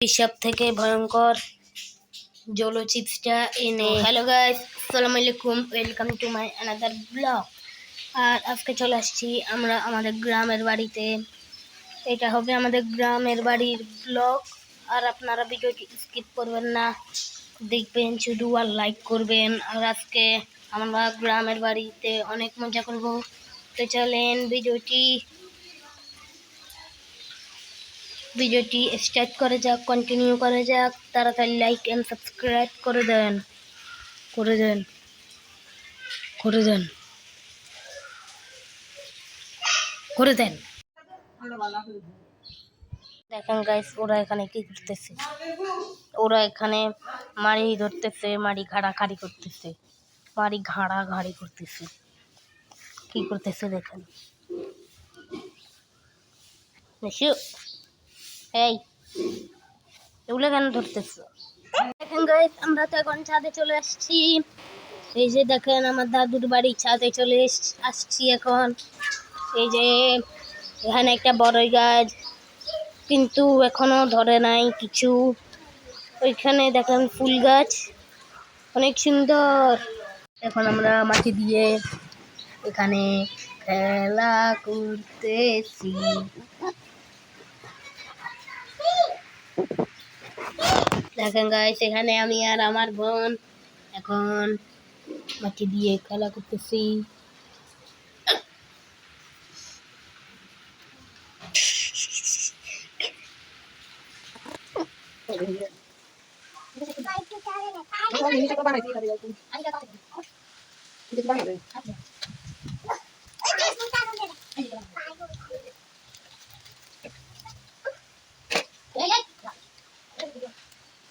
সব থেকে ভয়ঙ্কর জলো চিপসটা এনে। হ্যালো গাইস সালাম আলাইকুম welcome to my another blog আর আজকে চলে আসছি আমরা আমাদের গ্রামের বাড়িতে। এটা হবে আমাদের গ্রামের বাড়ির ব্লগ আর আপনারা ভিডিওটি স্কিপ করবেন না। দেখবেন শুধু আর লাইক করবেন। আর আজকে আমরা গ্রামের বাড়িতে অনেক মজা করব। তো চলেন ভিডিওটি ভিডিওটি স্টার্ট করে যাক কন্টিনিউ করে যাক। তাড়াতাড়ি লাইক অ্যান্ড সাবস্ক্রাইব করে দেন। করে দেন। করে দেন। করে দেন। দেখেন গাইস ওরা এখানে কি করতেছে? ওরা এখানে মারি ধরতেছে মাড়ি ঘাড়াঘাড়ি করতেছে, মারি ঘাড়া ঘাড়ি করতেছে। কি করতেছে দেখেন। এই, এগুলো কেন ধরতেছো? দেখেন গাইস আমরা তো এখন ছাদে চলে আসছি। এই যে দেখেন আমার দাদুর বাড়ি ছাদে চলে আসছি এখন। এই যে এখানে একটা বড়ই গাছ, কিন্তু এখনও ধরে নাই কিছু। ওইখানে দেখেন ফুল গাছ, অনেক সুন্দর। এখন আমরা মাটি দিয়ে এখানে খেলা করতেছি। দেখেন গাইস এখানে আমি আর আমার বোন এখন মাটি দিয়ে খেলা করতেছি Ini dia sama ini suka dengan sini. Bahas kali ya. Makan orang itu. Ini aku dia. Ada ada ada ada. Ini kamu. Dia orang ini dia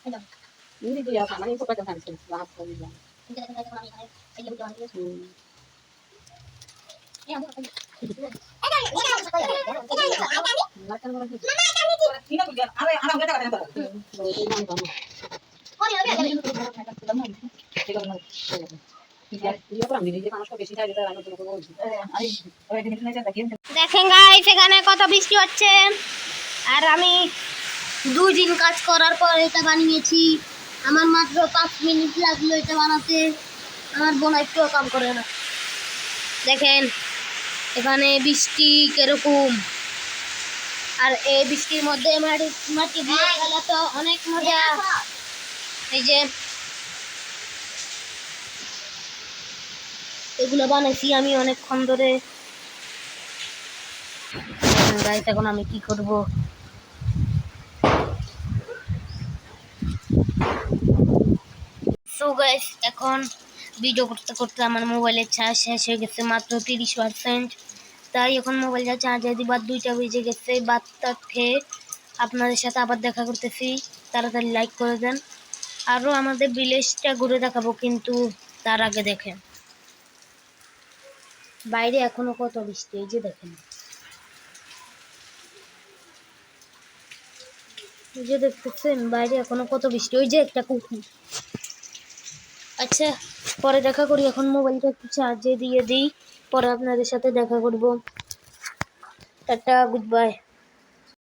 মানুষকে বেশি চাই যেটা আমি তোমাকে বলছি আরে ওই দিন শুনেছেন দেখেন দেখেন গাইস এখানে কত বৃষ্টি হচ্ছে। আর আমি দুই দিন কাজ করার পর এটা বানিয়েছি। আমার মাত্র পাঁচ মিনিট লাগল এটা বানাতে। আমার বোন একটুও কাম করে না। দেখেন এখানে বৃষ্টি কীরকম। আর এই বৃষ্টির মধ্যে মাটি মাটি দিয়ে খেলা তো অনেক মজা। এই যে এগুলো বানাইছি আমি অনেকক্ষণ ধরে। এখন আমি কি করব? সো গাইস এখন ভিডিও করতে করতে আমার মোবাইলের চার্জ শেষ হয়ে গেছে মাত্র তিরিশ পার্সেন্ট তাই এখন মোবাইলটা চার্জে দিবার দুইটা বেজে গেছে। বাচ্চা খেয়ে আপনাদের সাথে আবার দেখা করতেছি। তাড়াতাড়ি লাইক করে দেন। আরও আমাদের ভিলেজটা ঘুরে দেখাবো, কিন্তু তার আগে দেখেন। বাইরে এখনও কত বৃষ্টি, এই যে দেখেন। এই যে দেখতেছেন, বাইরে এখনও কত বৃষ্টি, ওই যে একটা কুকুর। আচ্ছা পরে দেখা করি, এখন মোবাইলটা একটু চার্জে দিয়ে দিই। পরে আপনাদের সাথে দেখা করব। টাটা গুড বাই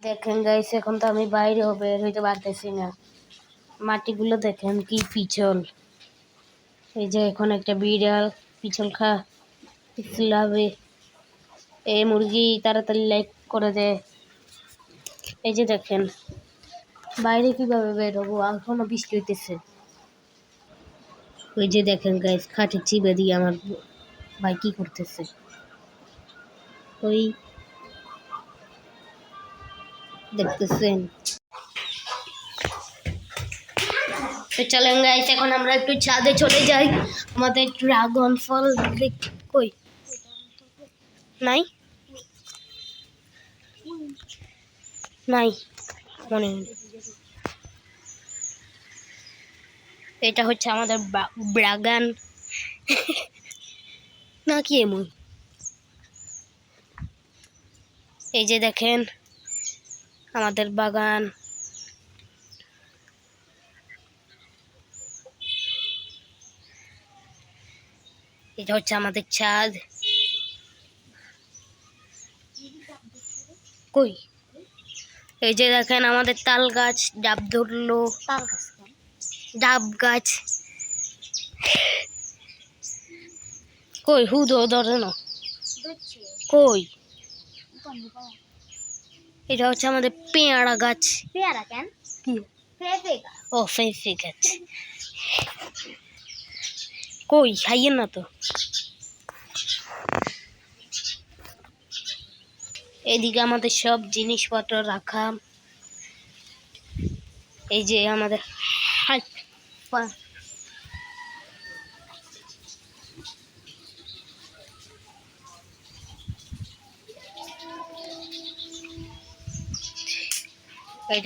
দেখেন গাইস এখন তো আমি বাইরেও বের হইতে পারতেছি না। মাটিগুলো দেখেন কি পিছল। এই যে এখন একটা বিড়াল, পিছল খা পিছল হবে এই মুরগি তাড়াতাড়ি লাইক করে দেয় এই যে দেখেন, বাইরে কীভাবে বের হব? এখনও বৃষ্টি হইতেছে। ওই যে দেখেন গাইস খাটে চিবে দিয়ে আমার ভাই কি করতেছে? ওই দেখতেছেন? তো চলেন গাইস এখন আমরা একটু ছাদে চলে যাই। আমাদের ড্রাগন ফল কই? নাই? নাই, মনে নেই। এটা হচ্ছে আমাদের বা- বাগান। না, কি এমন? এই যে দেখেন, আমাদের বাগান। এটা হচ্ছে আমাদের ছাদ। কই? এই যে দেখেন, আমাদের তাল গাছ ডাব ধরলো তাল গাছ? ডাব গাছ। কই হু ধরে না। কই? এটা হচ্ছে আমাদের পেয়ারা গাছ। পেয়ারা কেন? ও ফেফে গাছ। কই খাইয়ে না তো। এদিকে আমাদের সব জিনিসপত্র রাখা। এই যে আমাদের এটা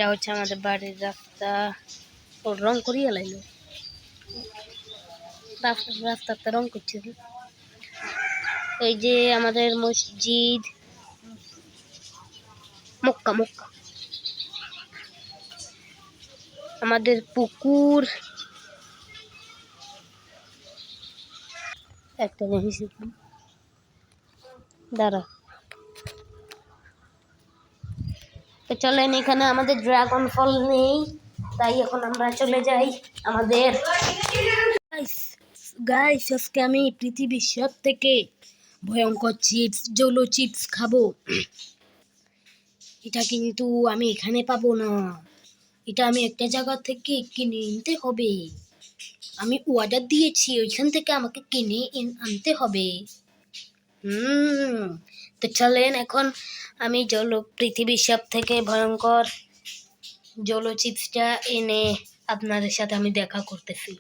হচ্ছে আমাদের বাড়ির রাস্তা। ও রং করিয়ে লাইলো। রাস্তা রাস্তাতে রং করছে। এই যে আমাদের মসজিদ। মক্কা মক্কা। আমাদের পুকুর। একটা জিনিস। দাঁড়া। তো চলেন, এখানে আমাদের ড্রাগন ফল নেই, তাই এখন আমরা চলে যাই আমাদের। গাইস আজকে আমি পৃথিবীর সব থেকে ভয়ঙ্কর চিপস জলো চিপস খাব। এটা কিন্তু আমি এখানে পাবো না। এটা আমি একটা জায়গা থেকে কিনে নিতে হবে। আমি অর্ডার দিয়েছি, ওইখান থেকে আমাকে কিনে আনতে হবে। হুম, তো চলেন এখন আমি জল পৃথিবীর সব থেকে ভয়ঙ্কর জলো চিপসটা এনে আপনাদের সাথে আমি দেখা করতেছি।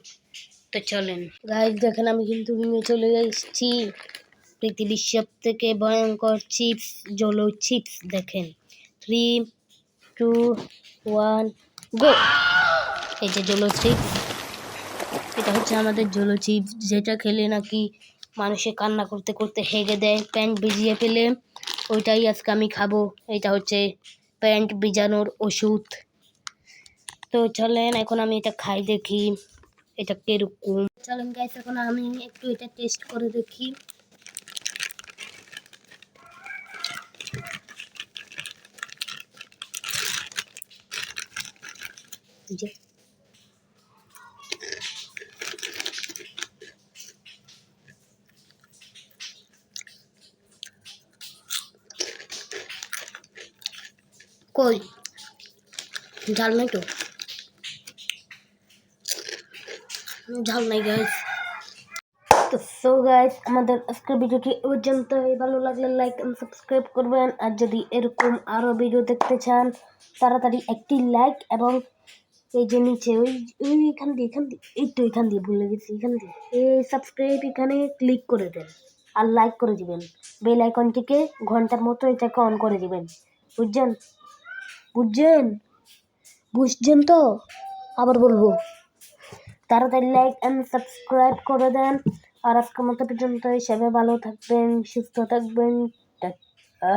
তো চলেন। গাইজ দেখেন আমি কিন্তু নিয়ে চলে এসেছি। পৃথিবীর সব থেকে ভয়ঙ্কর চিপস জলো চিপস দেখেন। থ্রি টু ওয়ান গো এই যে জলো চিপস এটা হচ্ছে আমাদের জলো চিপস, যেটা খেলে নাকি মানুষে কান্না করতে করতে হেগে দেয়। প্যান্ট ভিজিয়ে ফেলে, ওইটাই আজকে আমি খাব। এটা হচ্ছে প্যান্ট ভিজানোর ওষুধ। তো চলেন, এখন আমি এটা খাই দেখি, এটা কীরকম। চলেন গাইস এখন আমি একটু এটা টেস্ট করে দেখি। যে কই? ঝাল নাই তো। ঝাল নাই গাইস তো সো গাইস আমাদের আজকের ভিডিওটি এ পর্যন্তই। ভালো লাগলে লাইক এন্ড সাবস্ক্রাইব করবেন। আর যদি এরকম আরও ভিডিও দেখতে চান, তাড়াতাড়ি একটি লাইক এবং এই যে নিচে ওই ওই এখান দিয়ে এখান দিয়ে, এই তো এখান দিয়ে ভুলে গেছি, এখান দিয়ে। এই সাবস্ক্রাইব এখানে ক্লিক করে দেন আর লাইক করে দিবেন। বেল আইকনটিকে ঘণ্টার মতো এটাকে অন করে দিবেন। বুঝছেন? বুঝছেন? বুঝছেন তো? আবার বলব। তাড়াতাড়ি লাইক অ্যান্ড সাবস্ক্রাইব করে দেন। আর আজকের মতো পর্যন্ত হিসাবে ভালো থাকবেন, সুস্থ থাকবেন। টাটা।